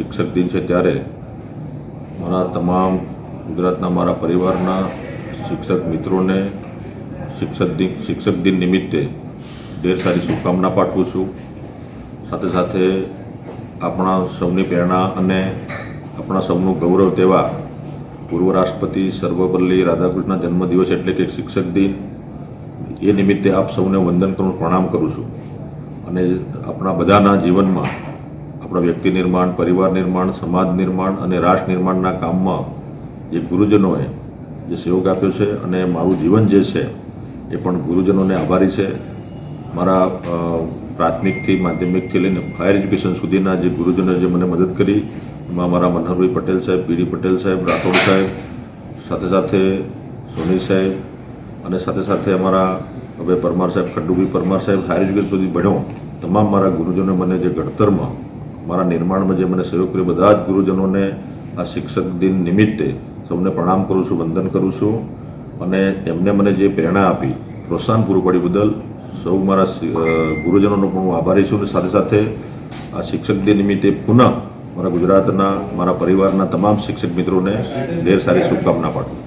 શિક્ષક દિન છે ત્યારે મારા તમામ ગુજરાતના મારા પરિવારના શિક્ષક મિત્રોને શિક્ષક દિન શિક્ષક દિન નિમિત્તે ઢેર સારી શુભકામના પાઠવું છું. સાથે સાથે આપણા સૌની પ્રેરણા અને આપણા સૌનું ગૌરવ તેવા પૂર્વ રાષ્ટ્રપતિ સર્વપલ્લી રાધાકૃષ્ણ જન્મદિવસ એટલે કે શિક્ષક દિન એ નિમિત્તે આપ સૌને વંદન કરું પ્રણામ કરું છું. અને આપણા બધાના જીવનમાં આપણા વ્યક્તિ નિર્માણ, પરિવાર નિર્માણ, સમાજ નિર્માણ અને રાષ્ટ્ર નિર્માણના કામમાં જે ગુરુજનોએ જે સહયોગ આપ્યો છે અને મારું જીવન જે છે એ પણ ગુરુજનોને આભારી છે. મારા પ્રાથમિકથી, માધ્યમિકથી લઈને હાયર એજ્યુકેશન સુધીના જે ગુરુજનોએ જે મને મદદ કરી, એમાં મારા મનહરભાઈ પટેલ સાહેબ પીડી પટેલ સાહેબ, રાઠોડ સાહેબ, સાથે સાથે સોની સાહેબ અને સાથે સાથે અમારા હવે પરમાર સાહેબ ખડ્ડુભાઈ પરમાર સાહેબ હાયર એજ્યુકેશન સુધી ભણ્યો. તમામ મારા ગુરુજનોએ મને જે ઘડતરમાં મારા નિર્માણમાં જે મને સહયોગ કર્યો, બધા જ ગુરુજનોને આ શિક્ષક દિન નિમિત્તે સૌને પ્રણામ કરું છું, વંદન કરું છું. અને એમને મને જે પ્રેરણા આપી, પ્રોત્સાહન પૂરું પાડ્યું બદલ સૌ મારા ગુરુજનોનો પણ હું આભારી છું. અને સાથે સાથે આ શિક્ષક દિન નિમિત્તે પુનઃ મારા ગુજરાતના, મારા પરિવારના તમામ શિક્ષક મિત્રોને ઢેર સારી શુભકામના પાઠવું.